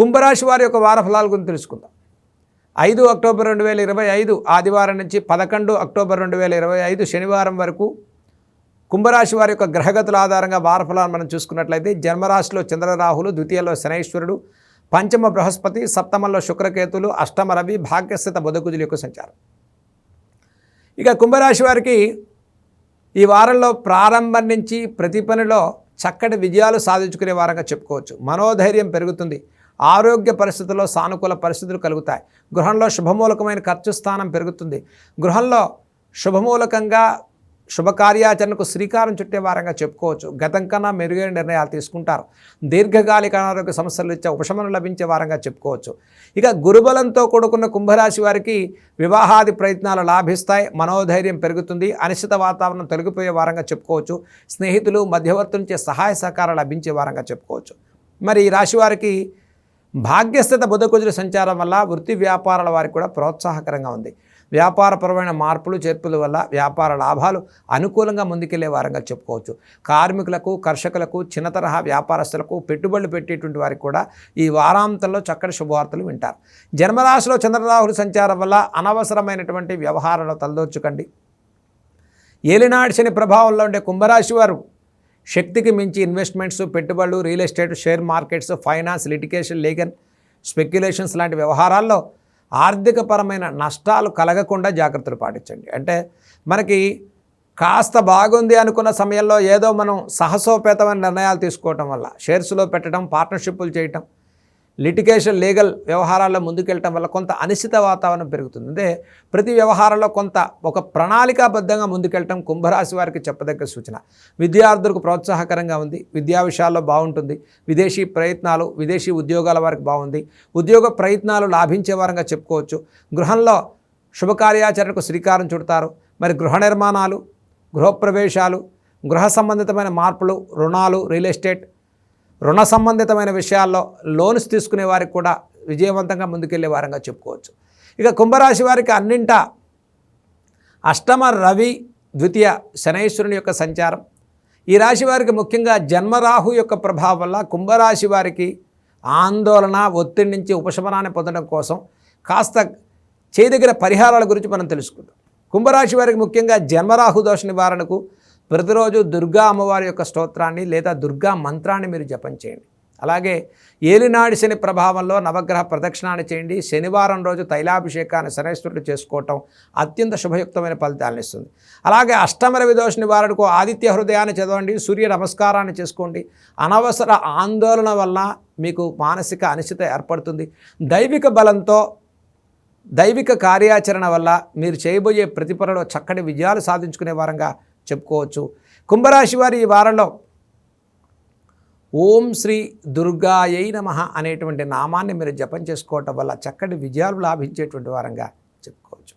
కుంభరాశి వారి యొక్క వారఫలాల గురించి తెలుసుకుందాం. ఐదు అక్టోబర్ రెండు వేల ఇరవై ఐదు ఆదివారం నుంచి పదకొండు అక్టోబర్ రెండు వేల ఇరవై ఐదు శనివారం వరకు కుంభరాశి వారి యొక్క గ్రహగతుల ఆధారంగా వారఫలాన్ని మనం చూసుకున్నట్లయితే జన్మరాశిలో చంద్రరాహులు ద్వితీయలో శనైశ్వరుడు పంచమ బృహస్పతి సప్తమంలో శుక్రకేతులు అష్టమ రవి భాగ్యస్థిత బుధకుజుల యొక్క సంచారం. ఇక కుంభరాశి వారికి ఈ వారంలో ప్రారంభం నుంచి ప్రతి పనిలో చక్కటి విజయాలు సాధించుకునే వారంగా చెప్పుకోవచ్చు. మనోధైర్యం పెరుగుతుంది. ఆరోగ్య పరిస్థితుల్లో సానుకూల పరిస్థితులు కలుగుతాయి. గృహంలో శుభమూలకమైన ఖర్చు స్థానం పెరుగుతుంది. గృహంలో శుభమూలకంగా శుభకార్యాచరణకు శ్రీకారం చుట్టే వారంగా చెప్పుకోవచ్చు. గతం కన్నా మెరుగైన నిర్ణయాలు తీసుకుంటారు. దీర్ఘకాలిక అనారోగ్య సమస్యలు ఇచ్చే ఉపశమనం లభించే వారంగా చెప్పుకోవచ్చు. ఇక గురుబలంతో కూడుకున్న కుంభరాశి వారికి వివాహాది ప్రయత్నాలు లాభిస్తాయి. మనోధైర్యం పెరుగుతుంది. అనిశ్చిత వాతావరణం తొలగిపోయే వారంగా చెప్పుకోవచ్చు. స్నేహితులు మధ్యవర్తుల నుంచే సహాయ సహకారాలు లభించే వారంగా చెప్పుకోవచ్చు. మరి ఈ రాశి వారికి భాగ్యస్థిత బుధకుజుల సంచారం వల్ల వృత్తి వ్యాపారాల వారికి కూడా ప్రోత్సాహకరంగా ఉంది. వ్యాపారపరమైన మార్పులు చేర్పుల వల్ల వ్యాపార లాభాలు అనుకూలంగా ముందుకెళ్ళే వారంగా చెప్పుకోవచ్చు. కార్మికులకు కర్షకులకు చిన్న తరహా వ్యాపారస్తులకు పెట్టుబడులు పెట్టేటువంటి వారికి కూడా ఈ వారాంతంలో చక్కటి శుభవార్తలు వింటారు. జన్మరాశిలో చంద్రరాహుల సంచారం వల్ల అనవసరమైనటువంటి వ్యవహారాలు తలదోచుకండి ఏలినాడు శని ప్రభావంలో ఉండే కుంభరాశి వారు శక్తికి మించి ఇన్వెస్ట్మెంట్స్ పెట్టుబడులు real estate share markets finance litigation legal speculations లాంటి వ్యవహారాల్లో ఆర్థికపరమైన నష్టాలు కలగకుండా జాగ్రత్తలు పాటించండి. అంటే మనకి కాస్త బాగుంది అనుకున్న సమయంలో ఏదో మనం సాహసోపేతమైన నిర్ణయాలు తీసుకోవటం వల్ల షేర్స్లో పెట్టడం పార్ట్నర్షిప్లు చేయటం లిటిగేషన్ లీగల్ వ్యవహారాల్లో ముందుకెళ్ళటం వల్ల కొంత అనిశ్చిత వాతావరణం పెరుగుతుంది. అంటే ప్రతి వ్యవహారంలో కొంత ఒక ప్రణాళికాబద్ధంగా ముందుకెళ్ళటం కుంభరాశి వారికి చెప్పదగ్గ సూచన. విద్యార్థులకు ప్రోత్సాహకరంగా ఉంది. విద్యా విషయాల్లో బాగుంటుంది. విదేశీ ప్రయత్నాలు విదేశీ ఉద్యోగాల వారికి బాగుంది. ఉద్యోగ ప్రయత్నాలు లాభించే వారంగా చెప్పుకోవచ్చు. గృహంలో శుభకార్యాచరణకు శ్రీకారం చుడతారు. మరి గృహ నిర్మాణాలు గృహప్రవేశాలు గృహ సంబంధితమైన మార్పులు రుణాలు రియల్ ఎస్టేట్ రుణ సంబంధితమైన విషయాల్లో లోన్స్ తీసుకునే వారికి కూడా విజయవంతంగా ముందుకెళ్ళే వారంగా చెప్పుకోవచ్చు. ఇక కుంభరాశి వారికి అన్నింటా అష్టమ రవి ద్వితీయ శనైశ్వరుని యొక్క సంచారం. ఈ రాశి వారికి ముఖ్యంగా జన్మరాహు యొక్క ప్రభావం వల్ల కుంభరాశి వారికి ఆందోళన ఒత్తిడి నుంచి ఉపశమనాన్ని పొందడం కోసం కాస్త చేయదగిన పరిహారాల గురించి మనం తెలుసుకుందాం. కుంభరాశి వారికి ముఖ్యంగా జన్మరాహు దోష నివారణకు ప్రతిరోజు దుర్గా అమ్మవారి యొక్క స్తోత్రాన్ని లేదా దుర్గా మంత్రాన్ని మీరు జపం చేయండి. అలాగే ఏలినాడి శని ప్రభావంలో నవగ్రహ ప్రదక్షిణాన్ని చేయండి. శనివారం రోజు తైలాభిషేకాన్ని శనేశ్వరుడు చేసుకోవటం అత్యంత శుభయుక్తమైన ఫలితాలను ఇస్తుంది. అలాగే అష్టమర విదోష నివారణకు ఆదిత్య హృదయాన్ని చదవండి. సూర్య నమస్కారాన్ని చేసుకోండి. అనవసర ఆందోళన వల్ల మీకు మానసిక అనిశ్చిత ఏర్పడుతుంది. దైవిక బలంతో దైవిక కార్యాచరణ వల్ల మీరు చేయబోయే ప్రతిపరలో చక్కటి విజయాలు సాధించుకునే వారంగా చెప్పుకోవచ్చు. కుంభరాశి వారి ఈ వారంలో ఓం శ్రీ దుర్గాయై నమ అనేటువంటి నామాన్ని మీరు జపం చేసుకోవటం వల్ల చక్కటి విజయాలు లాభించేటువంటి వారంగా చెప్పుకోవచ్చు.